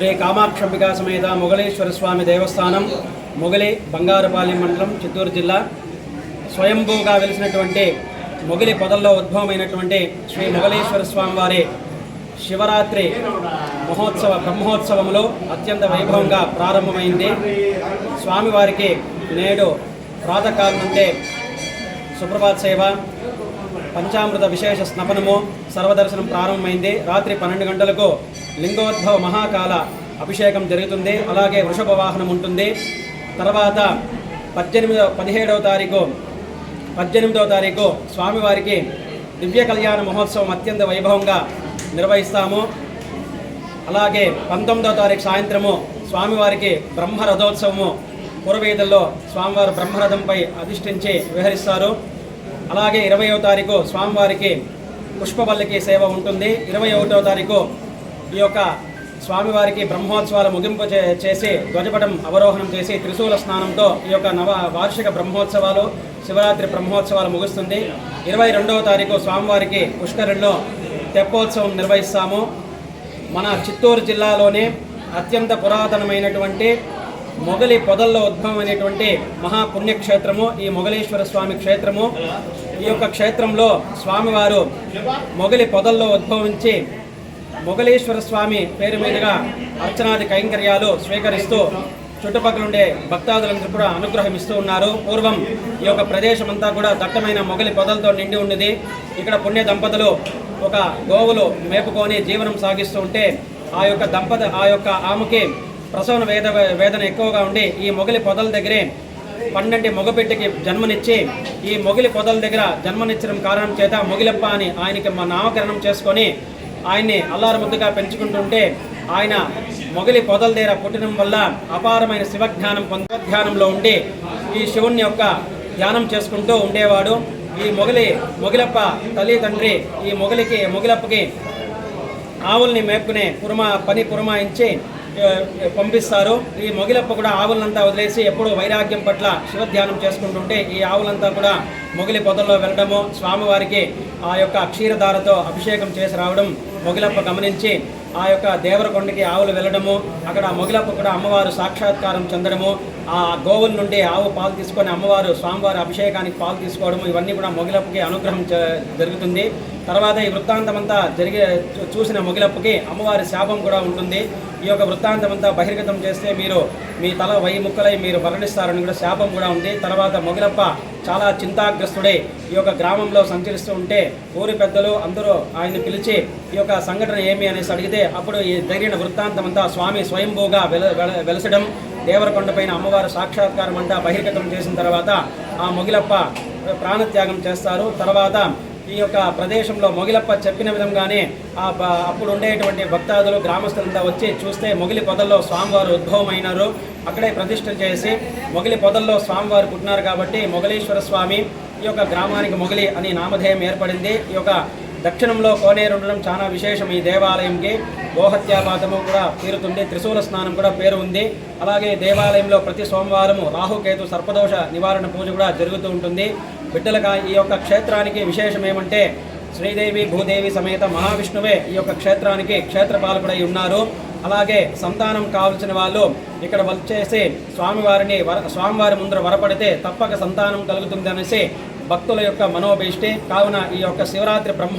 శ్రీ కామాక్షంబికా సమేత మొగలేశ్వర స్వామి దేవస్థానం మొగలి బంగారుపాలెం మండలం చిత్తూరు జిల్లా. స్వయంభూగా వెలిసినటువంటి మొగలి పొదల్లో ఉద్భవమైనటువంటి శ్రీ మొగలేశ్వర స్వామి వారి శివరాత్రి మహోత్సవ బ్రహ్మోత్సవంలో అత్యంత వైభవంగా ప్రారంభమైంది. స్వామివారికి నేడు ప్రాతకాలం నుండే సుప్రభాత్ సేవ పంచామృత విశేష స్నపనము సర్వదర్శనం ప్రారంభమైంది. రాత్రి పన్నెండు గంటలకు లింగోద్భవ మహాకాల అభిషేకం జరుగుతుంది. అలాగే వృషభ వాహనం ఉంటుంది. తర్వాత పద్దెనిమిదవ పదిహేడవ తారీఖు పద్దెనిమిదవ తారీఖు స్వామివారికి దివ్య కళ్యాణ మహోత్సవం అత్యంత వైభవంగా నిర్వహిస్తాము. అలాగే పంతొమ్మిదవ తారీఖు సాయంత్రము స్వామివారికి బ్రహ్మ రథోత్సవము స్వామివారు బ్రహ్మరథంపై అధిష్ఠించి విహరిస్తారు. అలాగే ఇరవయో తారీఖు స్వామివారికి పుష్పవల్లికి సేవ ఉంటుంది. ఇరవై ఒకటో తారీఖు ఈ యొక్క స్వామివారికి బ్రహ్మోత్సవాలు ముగింపు చే- చేసి ధ్వజపటం అవరోహణం చేసి త్రిశూల స్నానంతో ఈ యొక్క నవ వార్షిక బ్రహ్మోత్సవాలు శివరాత్రి బ్రహ్మోత్సవాలు ముగుస్తుంది. ఇరవై రెండవ తారీఖు స్వామివారికి పుష్కరుల్లో తెప్పోత్సవం నిర్వహిస్తాము. మన చిత్తూరు జిల్లాలోనే అత్యంత పురాతనమైనటువంటి మొగలి పొదల్లో ఉద్భవం అనేటువంటి మహాపుణ్యక్షేత్రము ఈ మొగలేశ్వర స్వామి క్షేత్రము. ఈ యొక్క క్షేత్రంలో స్వామివారు మొగలి పొదల్లో ఉద్భవించి మొగలేశ్వర స్వామి పేరు మీదుగా అర్చనాది కైంకర్యాలు స్వీకరిస్తూ చుట్టుపక్కల ఉండే భక్తాదులందరూ కూడా అనుగ్రహం ఇస్తూ ఉన్నారు. పూర్వం ఈ యొక్క ప్రదేశం అంతా కూడా దట్టమైన మొగలి పొదలతో నిండి ఉన్నది. ఇక్కడ పుణ్య దంపతులు ఒక గోవులు మేపుకొని జీవనం సాగిస్తూ ఉంటే ఆ యొక్క దంపతి ఆ యొక్క ఆమెకి ప్రసవన వేద వేదన ఎక్కువగా ఉండి ఈ మొగలి పొదల దగ్గరే పన్నెండు మొగపెట్టికి జన్మనిచ్చి ఈ మొగిలి పొదల దగ్గర జన్మనిచ్చడం కారణం చేత మొగిలప్ప అని ఆయనకి మా నామకరణం చేసుకొని ఆయన్ని అల్లారు ముద్దుగా పెంచుకుంటుంటే ఆయన మొగలి పొదల దగ్గర పుట్టడం వల్ల అపారమైన శివజ్ఞానం పొందధ్యానంలో ఉండి ఈ శివుని యొక్క ధ్యానం చేసుకుంటూ ఉండేవాడు. ఈ మొగలి మొగిలప్ప తల్లి తండ్రి ఈ మొగలికి మొగిలప్పకి ఆవుల్ని మేపుకునే పురమా పని పురమాయించి పంపిస్తారు. ఈ మొగిలప్ప కూడా ఆవులంతా వదిలేసి ఎప్పుడూ వైరాగ్యం పట్ల శివధ్యానం చేసుకుంటుంటే ఈ ఆవులంతా కూడా మొగిలి పొదల్లో వెళ్ళడము స్వామివారికి ఆ యొక్క క్షీరధారతో అభిషేకం చేసి రావడం మొగిలప్ప గమనించి ఆ యొక్క దేవరకొండకి ఆవులు వెళ్ళడము అక్కడ మొగిలప్ప కూడా అమ్మవారు సాక్షాత్కారం చెందడము ఆ గోవుల నుండి ఆవు పాలు తీసుకొని అమ్మవారు స్వామివారి అభిషేకానికి పాలు తీసుకోవడము ఇవన్నీ కూడా మొగిలప్పకి అనుగ్రహం జరుగుతుంది. తర్వాత ఈ వృత్తాంతమంతా జరిగే చూ- చూసిన మొగిలప్పకి అమ్మవారి శాపం కూడా ఉంటుంది. ఈ యొక్క వృత్తాంతం అంతా బహిర్గతం చేస్తే మీరు మీ తల వై ముక్కలై మీరు మరణిస్తారని కూడా శాపం కూడా ఉంది. తర్వాత మొగిలప్ప చాలా చింతాగ్రస్తుడై ఈ యొక్క గ్రామంలో సంచరిస్తూ ఉంటే ఊరి పెద్దలు అందరూ ఆయన పిలిచి ఈ యొక్క సంఘటన ఏమి అనేసి అడిగితే అప్పుడు ఈ జరిగిన వృత్తాంతం అంతా స్వామి స్వయంభూగా వెలసడం వెల- వెలసడం దేవరకొండపైన అమ్మవారు సాక్షాత్కారం అంతా బహిర్గతం చేసిన తర్వాత ఆ మొగిలప్ప ప్రాణత్యాగం చేస్తారు. తర్వాత ఈ యొక్క ప్రదేశంలో మొగిలప్ప చెప్పిన విధంగానే ఆ అప్పుడు ఉండేటువంటి భక్తాదులు గ్రామస్తులంతా వచ్చి చూస్తే మొగిలి పొదల్లో స్వామివారు ఉద్భవమైనారు. అక్కడే ప్రతిష్ఠ చేసి మొగిలి పొదల్లో స్వామివారు పుట్టినారు కాబట్టి మొగలీశ్వర స్వామి ఈ యొక్క గ్రామానికి మొగిలి అని నామధేయం ఏర్పడింది. ఈ యొక్క దక్షిణంలో కోనేరు ఉండడం చాలా విశేషం ఈ దేవాలయంకి. గోహత్యాపాతము కూడా తీరుతుంది త్రిశూల స్నానం కూడా పేరు ఉంది. అలాగే దేవాలయంలో ప్రతి సోమవారము రాహుకేతు సర్పదోష నివారణ పూజ కూడా జరుగుతూ ఉంటుంది. బిడ్డలుగా ఈ యొక్క క్షేత్రానికి విశేషం ఏమంటే శ్రీదేవి భూదేవి సమేత మహావిష్ణువే ఈ యొక్క క్షేత్రానికి క్షేత్రపాలకుడై ఉన్నారు. అలాగే సంతానం కావలసిన వాళ్ళు ఇక్కడ వచ్చేసి స్వామివారిని వర స్వామివారి ముందర వరపడితే తప్పక సంతానం కలుగుతుంది అనేసి భక్తుల యొక్క మనోభీష్టి కావున ఈ యొక్క శివరాత్రి బ్రహ్మ